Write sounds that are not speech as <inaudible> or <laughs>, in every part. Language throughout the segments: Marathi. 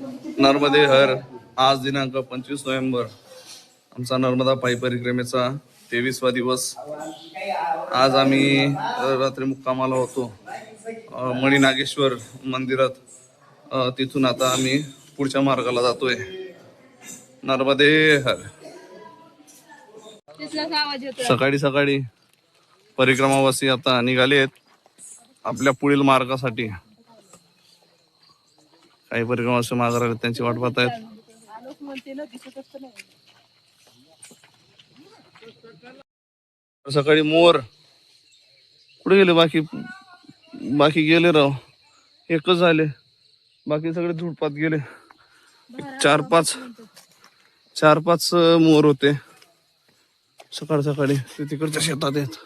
नर्मदे हर आज दिनांक पंचवीस नोव्हेंबर. आमचा नर्मदा पायी परिक्रमेचा तेवीसवा दिवस. आज आम्ही रात्री मुक्कामाला होतो. मणी नागेश्वर मंदिरात तिथून आता आम्ही पुढच्या मार्गाला जातोय. नर्मदे हर. सकाळी सकाळी परिक्रमावासी आता निघाले आहेत आपल्या पुढील मार्गासाठी. काही परिक्रमावासी मागे राहिले त्यांची वाट पाहत आहेत सकाळी मोर. कुठे गेले? बाकी बाकी गेले राव. एकच झाले. बाकी सगळे झुडपात गेले. चार पाच चार पाच मोर होते. सकाळ सकाळी ते तिकडच्या शेतात आहेत.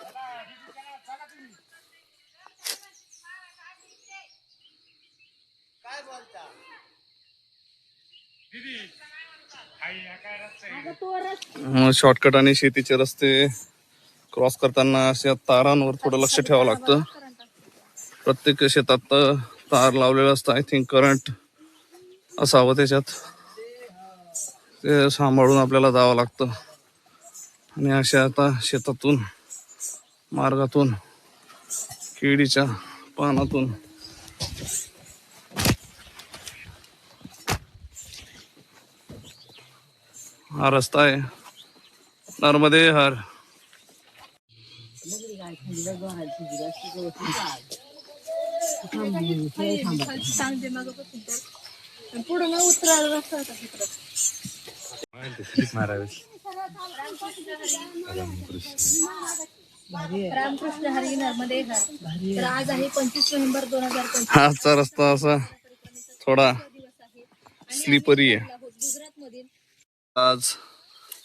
शॉर्टकट आणि शेतीचे रस्ते क्रॉस करताना अशा तारांवर थोडं लक्ष ठेवावं लागतं. प्रत्येक शेतात तार लावलेलं असतं. आय थिंक करंट असावं त्याच्यात. ते सांभाळून आपल्याला जावं लागतं. आणि अशा आता शेतातून मार्गातून केळीच्या पानातून. हा रस्ता आहे. नर्मदे हर. खालची उतरायला रस्ता होता रामकृष्ण हरी नर्मदे हर तर आज आहे पंचवीस नोव्हेंबर दोन हजार पंचवीस आजचा रस्ता असा थोडा स्लिपरी आहे. आज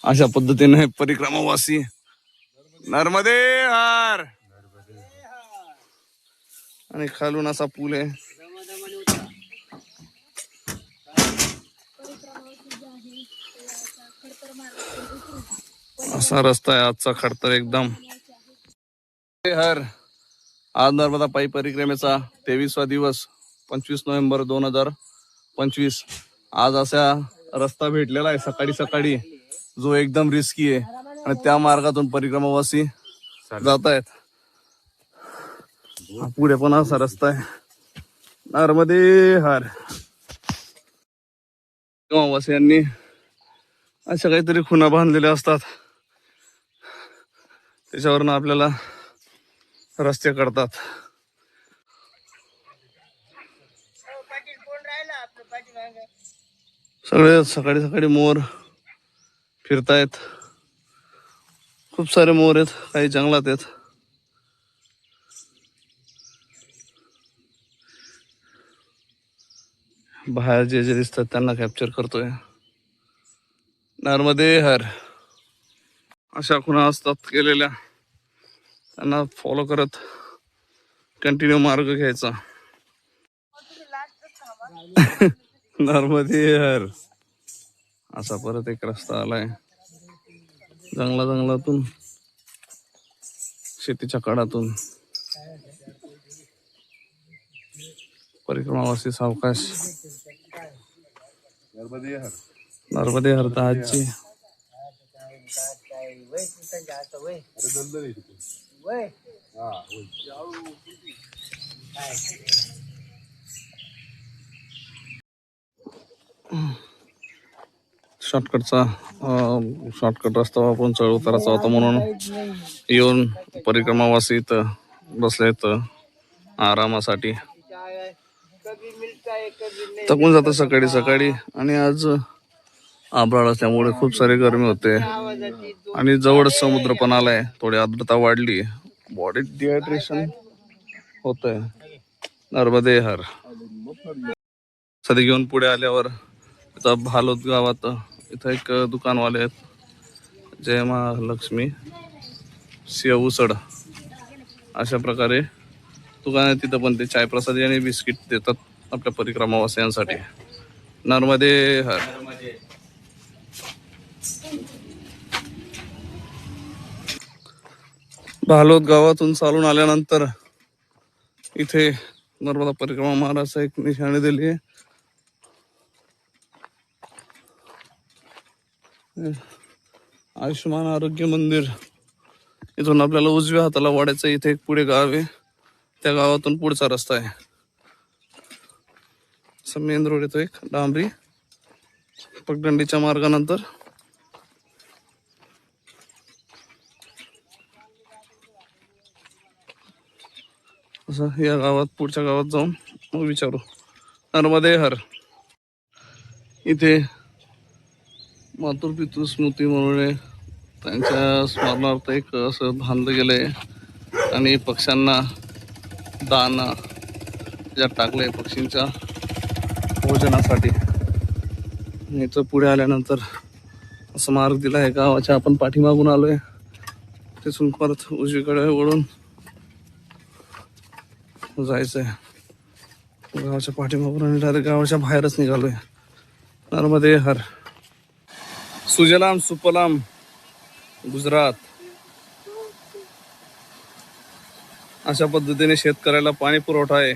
अशा पद्धतीने परिक्रमावासी. नर्मदे हार आणि खालून असा पूल आहे. असा रस्ता आहे आजचा खडतर एकदम. हर आज नर्मदा पायी परिक्रमेचा तेवीसवा दिवस पंचवीस नोव्हेंबर दोन हजार पंचवीस. आज असा रस्ता भेटलेला आहे सकाळी सकाळी. जो एकदम रिस्की आहे. आणि त्या मार्गातून परिक्रमावासी जात आहेत पुढे पण असा रस्ता आहे. नर्मदे हार. परिक्रमावासियांनी अशा काहीतरी खुणा बांधलेल्या असतात. त्याच्यावरनं आपल्याला रस्ते करतात सगळे सकाळी सकाळी मोर फिरतायत. खूप सारे मोर आहेत काही जंगलात आहेत. बाहेर जे जे दिसतात त्यांना कॅप्चर करतोय. नर्मदे हर. अशा खुणा असतात केलेल्या त्यांना फॉलो करत कंटिन्यू मार्ग घ्यायचा. <laughs> नर्मदे हर. असा परत एक रस्ता आलाय. जंगला जंगलातून शेतीच्या काळातून परिक्रमावासी सावकाश. नर्मदे हर. तर आजची शॉर्टकटचा शॉर्टकट रस्ता वापरून चढ उताराचा होता म्हणून येऊन परिक्रमावासी इथं बसले आरामासाठी. थकून जातं सकाळी सकाळी. आणि आज आभाळ असल्यामुळे खूप सारी गरमी होते. आणि जवळ समुद्र पण आलाय. थोडी आर्द्रता वाढली. बॉडी डिहायड्रेशन होतंय. नर्मदे हर सध्या घेऊन पुढे आल्यावर इथं भालोद गावात इथं एक दुकानवाले आहेत. जय महालक्ष्मी सिंह उसड अशा प्रकारे दुकान आहे तिथं पण ते चाय प्रसादी आणि बिस्किट देतात आपल्या परिक्रमावासियांसाठी. नर्मदे हर. भालोद गावातून चालून आल्यानंतर इथे नर्मदा परिक्रमा महाराज एक निशाणी दिली आहे. आयुष्यमान आरोग्य मंदिर. इथून आपल्याला उजव्या हाताला वाड्याचं इथे एक पुढे गाव आहे. त्या गावातून पुढचा रस्ता आहे. असं मेन रोड येतो एक डांबरी. पगडंडीच्या मार्गानंतर. असं या गावात पुढच्या गावात जाऊन मग विचारू. नर्मदे हर. इथे मातृ पितृ स्मृती म्हणून त्यांच्या स्मरणार्थ एक असं बांधलं गेलं आहे आणि पक्ष्यांना दाना ज्यात टाकलंय पक्षींच्या भोजनासाठी. आणि इथं पुढे आल्यानंतर असं मार्ग दिला आहे गावाच्या. आपण पाठीमागून आलो आहे तिथून परत उजवीकडे वळून जायचं आहे गावाच्या पाठीमागून आणि डायरेक्ट गावाच्या बाहेरच निघालो आहे नर्मदे हर. सुजलाम सुपलाम गुजरात. अशा पद्धतीने शेतकऱ्याला पाणी पुरवठा आहे.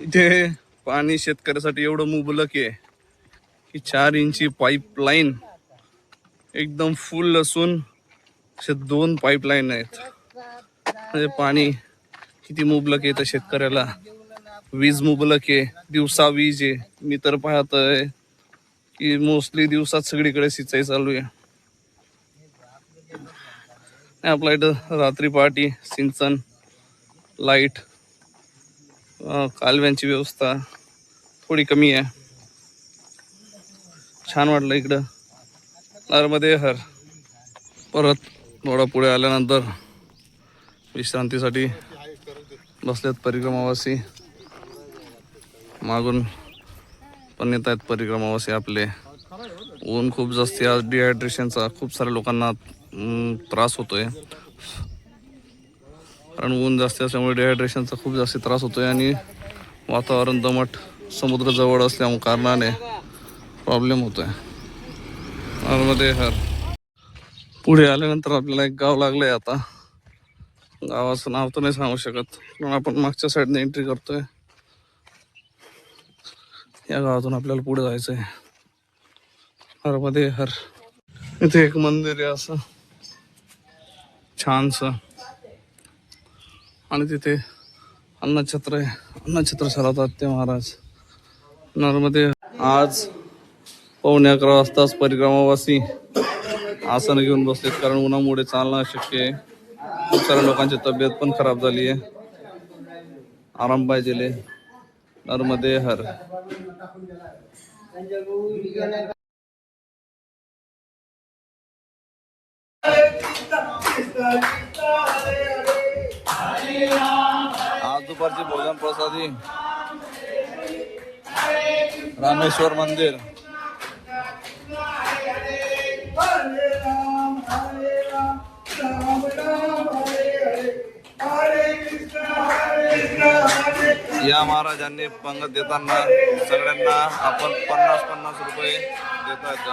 इथे पाणी शेतकऱ्यासाठी एवढं मुबलक आहे की चार इंची पाईपलाईन एकदम फुल असून असे दोन पाईपलाईन आहेत. म्हणजे पाणी किती मुबलक येतं शेतकऱ्याला. वीज मुबलक आहे दिवसा वीज आहे. मी तर पाहतोय की मोस्टली दिवसात सगळीकडे सिंचाई चालू आहे. आपल्या इथं रात्री पहाटी सिंचन लाइट कालव्यांची व्यवस्था थोडी कमी आहे. छान वाटलं इकडं. नर्मदे हर परत थोडा पुढे आल्यानंतर विश्रांतीसाठी बसलेत परिक्रमावासी. मागून पण येत आहेत परिक्रमावासी आपले. ऊन खूप जास्त आज डिहायड्रेशनचा खूप साऱ्या लोकांना त्रास त्रास होतोय. कारण ऊन जास्त असल्यामुळे डिहायड्रेशनचा खूप जास्त त्रास होतोय आणि वातावरण दमट समुद्र जवळ असल्यामुळे कारणाने प्रॉब्लेम होतोय. आहे हर. पुढे आल्यानंतर आपल्याला एक गाव लागलं आहे आता. गावाचं नाव तर नाही सांगू शकत पण आपण मागच्या साईडने एंट्री करतोय. या गावातून आपल्याला पुढे जायचंय. हरमध्ये हर. इथे एक मंदिर आहे असं. छानस. आणि तिथे अन्नछत्र आहे. अन्नछत्र चालवतात ते महाराज. नर्मदे आज पावणे अकरा वाजताच परिक्रमावासी आसन घेऊन बसलेत कारण उन्हामुळे चालणं शक्य आहे. खूप साऱ्या लोकांची तब्येत पण खराब झाली आराम पाहिजे नर्मदे हर. आज दुपारची भोजन प्रसादी रामेश्वर मंदिर. या महाराजांनी पंगत देताना सगळ्यांना आपण पन्नास पन्नास रुपये देत आहेत.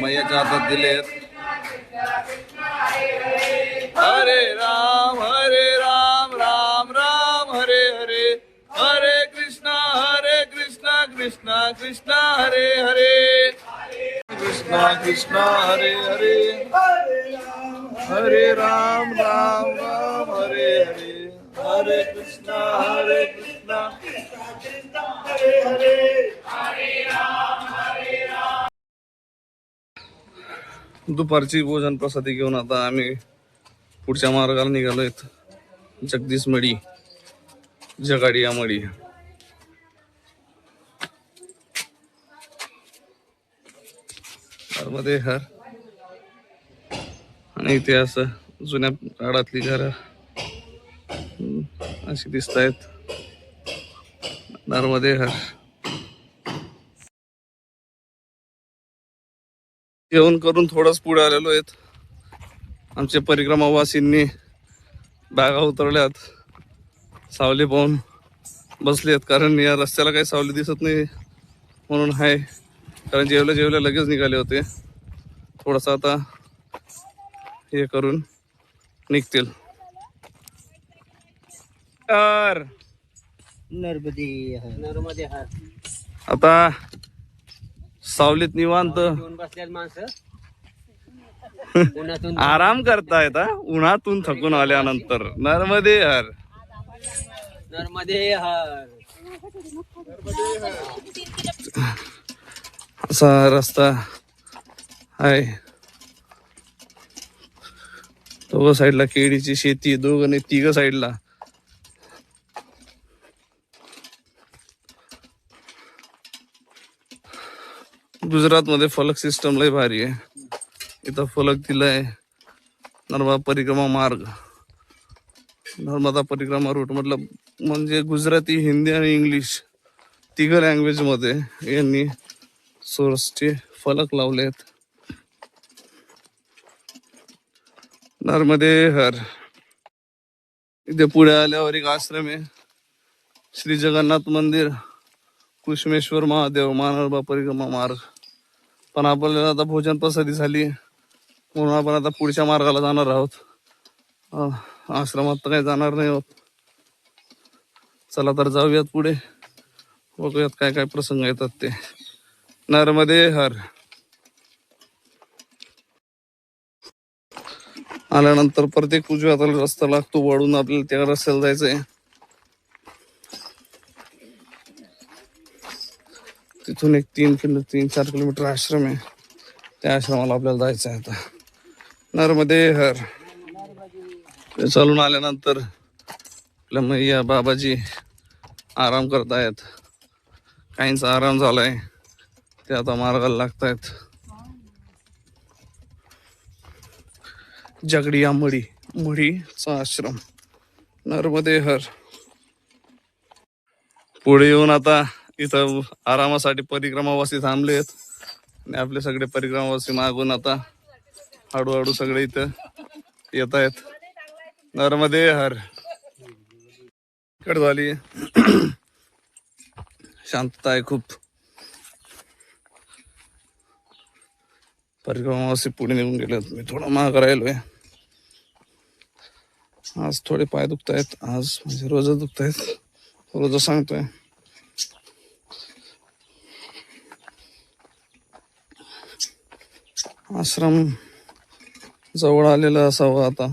मैयाच्या हातात दिलेत हरे राम हरे राम राम राम हरे हरे. हरे कृष्णा हरे कृष्णा कृष्णा कृष्णा हरे हरे. कृष्णा कृष्णा हरे हरे. हरे राम राम राम हरे हरे. हरे कृष्णा हरे कृष्णा. दुपारची भोजन प्रसादी घेऊन आता आम्ही पुढच्या मार्गाला निघालोय जगदीश मडी जगाडिया मडी मध्ये हर. आणि इथे असं जुन्या काळातली घर. अशी दिसत आहेत नर्मदे जेवण करून थोडंच पुढे आलेलो आहेत. आमचे परिक्रमावासींनी बॅगा उतरल्यात. सावली पाहून बसले आहेत कारण या रस्त्याला काही सावली दिसत नाही म्हणून आहे कारण जेवल्या जेवल्या लगेच निघाले होते. थोडंसं आता हे करून निघतील. तर नर्मदे नर्मदे हार. आता सावलीत निवांत. बसल्यात माणसं. उन्हातून <laughs> आराम करतायत उन्हातून थकून आल्यानंतर. नर्मदे हर. नर्मदे हार. असा रस्ता आहे. दोघं साईडला केळीची शेती दोघं नाही तिघ साईडला गुजरात मध्ये फलक सिस्टम लय भारी आहे. इथं फलक दिलाय. नर्मदा परिक्रमा मार्ग. नर्मदा परिक्रमा रूट म्हटलं म्हणजे गुजराती हिंदी आणि इंग्लिश तिघ लँग्वेजमध्ये यांनी सोर्सचे फलक लावले आहेत. नर्मदे हर. इथे पुढे आल्यावर एक आश्रम आहे. श्री जगन्नाथ मंदिर कुशमेश्वर महादेव मानवबा परिक्रमा मार्ग. पण आपल्याला आता भोजन प्रसादी झाली. म्हणून आपण आता पुढच्या मार्गाला जाणार आहोत. आश्रमात तर काही जाणार नाही आहोत. चला तर जाऊयात पुढे. बघूयात काय काय प्रसंग येतात ते. नर्मदे हर. आल्यानंतर प्रत्येक उजव्या रस्ता लागतो. वळून आपल्याला त्या रस्त्याला जायचंय. तिथून एक तीन किलो तीन चार किलोमीटर आश्रम आहे. त्या आश्रमाला आपल्याला जायचं आहे आता. नर्मदे हर. ते चालून आल्यानंतर आपल्या मैया बाबाजी आराम करत आहेत काहींचा आराम झालाय. ते आता मार्गाला लागत आहेत जगडिया मडी मुडीचा आश्रम. नर्मदे हर. पुढे येऊन आता इथं आरामासाठी परिक्रमावासी थांबलेत. आणि आपले सगळे परिक्रमावासी मागून आता हळूहळू सगळे इथं येत आहेत. नर्मदे हर. कड झाली. शांतता आहे खूप. परिक्रमावासी पुढे निघून गेलेत. मी थोडा महाग राहिलोय. आज थोडे पाय दुखतायत. आज म्हणजे रोज दुखतायत. रोज सांगतोय. आश्रम जवळ आलेला असावा आता.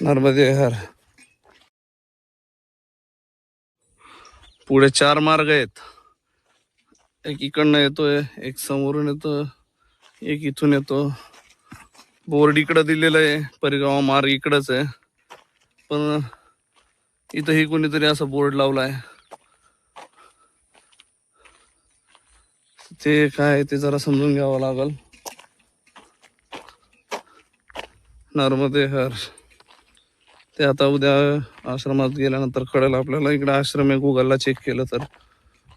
नर्मदे हर. पुढे चार मार्ग आहेत. एक इकडनं येतोय एक समोरून येतो एक इथून येतो. बोर्ड इकडं दिलेलं आहे परिगाव मार्ग इकडंच आहे. पण इथंही कोणीतरी असा बोर्ड लावलाय. ते काय ते जरा समजून घ्यावं लागल. नर्मदे हर. ते आता उद्या आश्रमात गेल्यानंतर कळेल आपल्याला. इकडे आश्रम आहे गुगलला चेक केलं तर.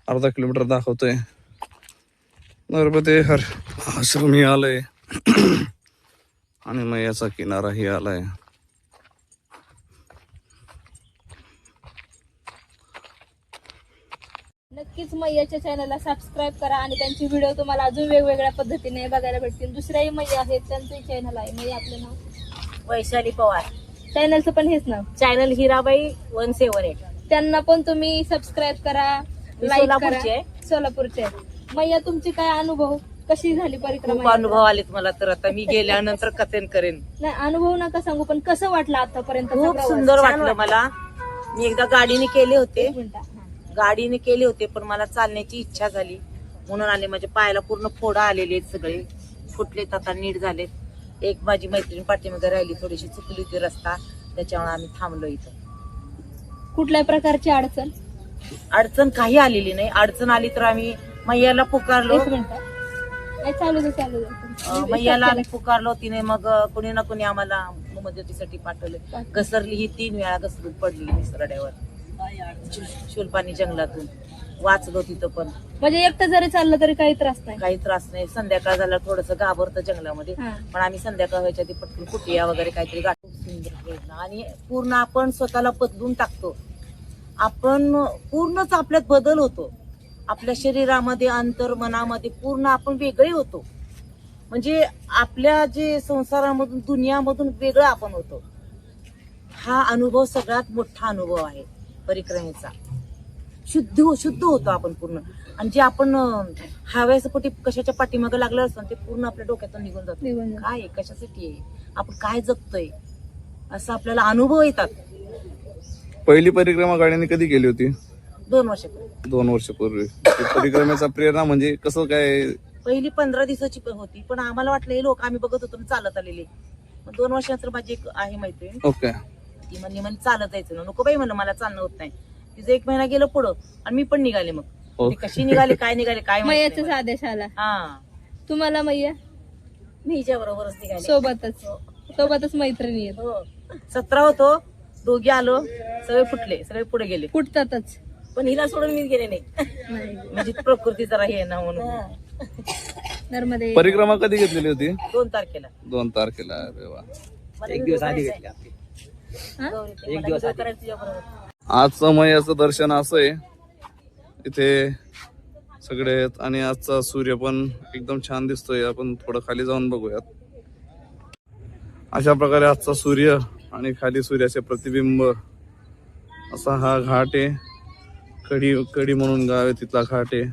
अर्धा किलोमीटर दाखवतोय. नर्मदे हर. आश्रम ही आलंय. <clears throat> आणि मग याचा किनाराही आलाय. मैयाच्या चॅनलला सबस्क्राईब करा आणि त्यांचे व्हिडिओ तुम्हाला अजून वेगवेगळ्या पद्धतीने बघायला भेटतील. दुसऱ्याही मैया आहेत त्यांचंही चॅनल आहे. मैया आपलं नाव? वैशाली पवार. चॅनलचं पण हेच नाव? Channel Hirabai one seven eight. त्यांना पण तुम्ही सबस्क्राईब करा मी लाईक सोलापूरची करा आहे. सोलापूरचे आहे. मैया तुमचे काय अनुभव? कशी झाली खूप परिक्रमा अनुभव आलेत मला तर आता. मी गेल्यानंतर कथन करेन. नाही अनुभव नका सांगू पण कसं वाटलं आतापर्यंत खूप सुंदर वाटलं मला. मी एकदा गाडीने केले होते. गाडीने केले होते पण मला चालण्याची इच्छा झाली. म्हणून आले माझ्या पायाला पूर्ण फोडा आलेले आहेत सगळे. फुटलेत आता नीट झालेत. एक माझी मैत्रीण पाठीमध्ये राहिली थोडीशी चुकली होती रस्ता. त्याच्यामुळे आम्ही थांबलो इथं. कुठल्याही प्रकारची अडचण? अडचण काही आलेली नाही. अडचण आली तर आम्ही मैयाला पुकारलो. एक मिनिट नाही चालू दे चालू अं, दे मैयाला आम्ही पुकारलो. तिने मग अं, कोणी ना कोणी आम्हाला मदतीसाठी पाठवले. घसरली ही तीन वेळा घसरून पडली निसरड्यावर शुलपाणी जंगलातून. वाचलो तिथं पण. म्हणजे एकटं जरी चाललं तरी काही त्रास नाही. काही त्रास नाही. संध्याकाळ झाला थोडस घाबरतं जंगलामध्ये. हा. पण आम्ही संध्याकाळ व्हायच्या आधी पटकन कुटिया वगैरे काहीतरी गाठ खूप सुंदर प्रयत्न आणि पूर्ण आपण स्वतःला बदलून टाकतो. आपण पूर्णच आपल्यात बदल होतो. आपल्या शरीरामध्ये अंतर मनामध्ये पूर्ण आपण वेगळे होतो. म्हणजे आपल्या जे संसारामधून दुनियामधून वेगळं आपण होतो. हा अनुभव सगळ्यात मोठा अनुभव आहे. परिक्रमेचा. शुद्ध शुद्ध होतो आपण पूर्ण. आणि जे आपण हव्याचं पोटी कशाच्या पाठीमागं लागलं असतं ते पूर्ण आपल्या डोक्यातून निघून जातो. काय कशासाठी आहे? आपण काय जगतोय? असं आपल्याला अनुभव येतात. पहिली परिक्रमा गाडीने कधी केली होती? दोन वर्षापूर्वी. दोन वर्षापूर्वी. परिक्रमेचा प्रेरणा म्हणजे कसं काय? पहिली पंधरा दिवसाची पण होती. पण आम्हाला वाटलं हे लोक आम्ही बघत होतो चालत आलेले. दोन वर्षानंतर माझी एक आहे मैत्रीण. ओके. ती. म्हणली म्हणजे चालत जायचं ना. नको बाई म्हणलं मला चालणं होत नाही. तिचं एक महिना गेलं पुढं आणि मी पण निघाले मग. हो. ते कशी निघाले काय निघाले काय माहीत नाही आदेश आला मला. हा. तुम्हाला मैया? मी हिच्या बरोबरच निघाले. सोबतच. सोबतच मैत्रिणी आहेत. हो. सतरा होतो दोघी आलो सगळे फुटले सगळे पुढे गेले. फुटतातच. पण हिला सोडून मी गेले नाही. म्हणजे प्रकृती जरा हे ना म्हणून. नर्मदे. परिक्रमा कधी घेतलेली होती? दोन तारखेला. दोन तारखेला. अरे वा. एक दिवस आधी घेतली आपली. हा? एक दिवस. आजचं मयाचं दर्शन असं आहे. इथे सगळे आहेत आणि आजचा सूर्य पण एकदम छान दिसतोय. आपण थोडं खाली जाऊन बघूयात. अशा प्रकारे आजचा सूर्य आणि खाली सूर्याचे प्रतिबिंब असा हा घाट आहे. कडी कडी म्हणून गाव आहे तिथला घाट आहे.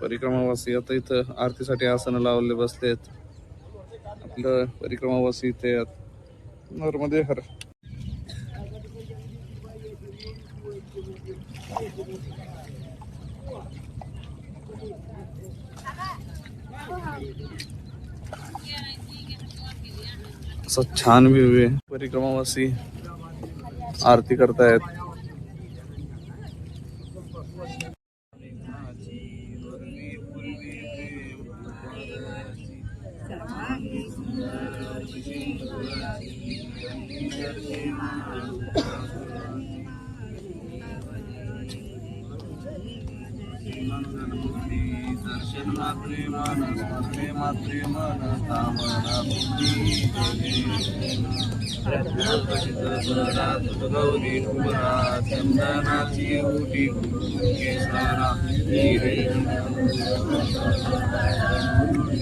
परिक्रमावासी आता इथं आरतीसाठी आसनं लावले बसलेत. आपलं परिक्रमावासी इथे आहेत. नर्मदे हर. असं छान व्यू आहे. परिक्रमावासी आरती करतायत. दर्शन मात्रे मन स्मरणे मात्रे मन कामना गौरी कुमरा चंदनाची उटी केसारा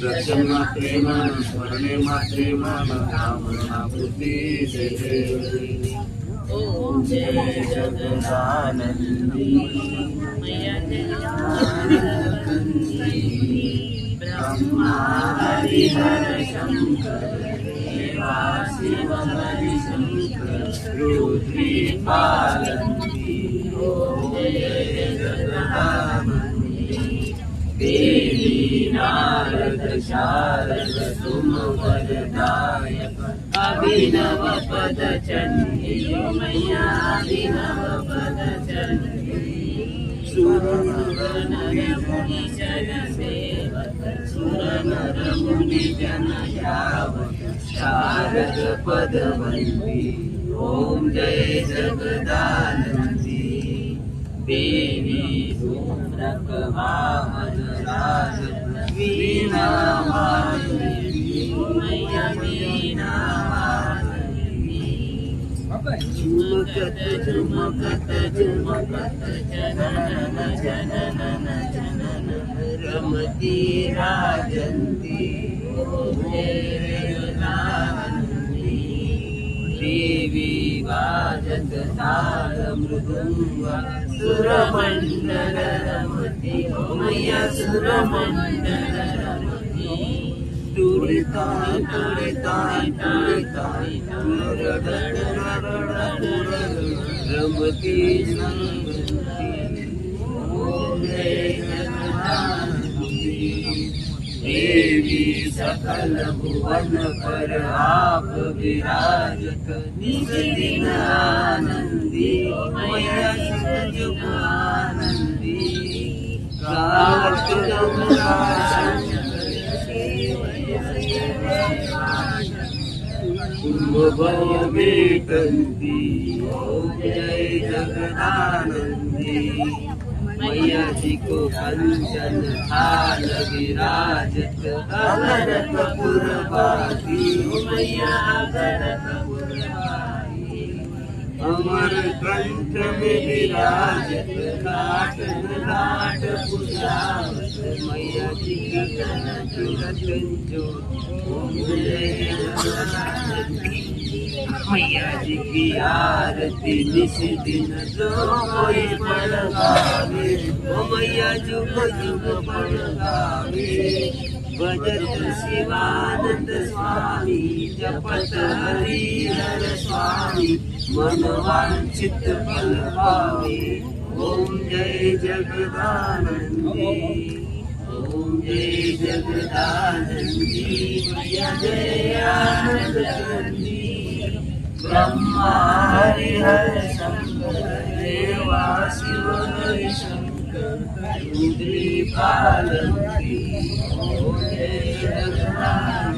दर्शन मात्रे मन स्मरणे मात्रे मन कामना बुद्धी ओम जय जगदानंदी ब्रह्मा हरिहर शंकर देवा शिव हरि शंकर रुद्री पालंती ओम जय जगदानंदी देवी नारद शारद तुम अभिनव पद चंडी मैया पद चंडी सुरनर मुनि जन सेवक सुरनर मुनि जन यावक शारद पद वंदी ओम जय जगदानन्दी। देवी धूम्रक वाहन राज वीणा वीणा झुमकत झुमकत झुमकत जनन जनन जनन रमती राजंती देवी वाजत ताल मृदुंग सुरमंडल रमती मैया सुरमंडल रमती तुरिताय तुरिताय तुरिताय रमती देवी सकल भुवन पर आप विराजत। निज दिन आनंदी आनंदी। कावत भेटंती ओम जय जगदानंदी मैयाजी को कंचन थाल विराजत अगरत पुरवासी मैया अगरत अमर कंठ में विराजत लाट लाट पुजावत मैया जी गगन चुरत मैया जी की आरती निस दिन जो कोई पढ़ ओ मैया जुग जुग पढ़ भजत शिवानंद स्वामी जपत हरि हर स्वामी। मनवांचित फल पावे ओम जय जगदानंदी ओम जय जगदानंदी मैया जय आनंदी ब्रह्मा हरि हर शंकर देवा शिव हरि शंकर रुद्री पालकी ओम जय जगदानंदी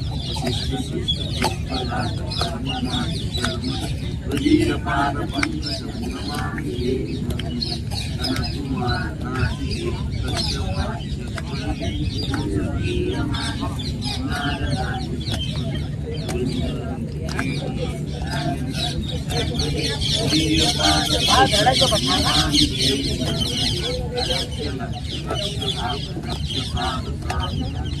देवी नर्मदे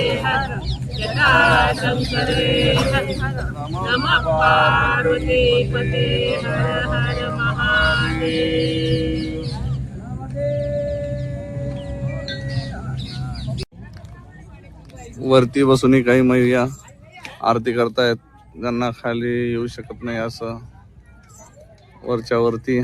वरती बसूनही काही महिला आरती करतायत. ज्यांना खाली येऊ शकत नाही असं. वरच्या वरती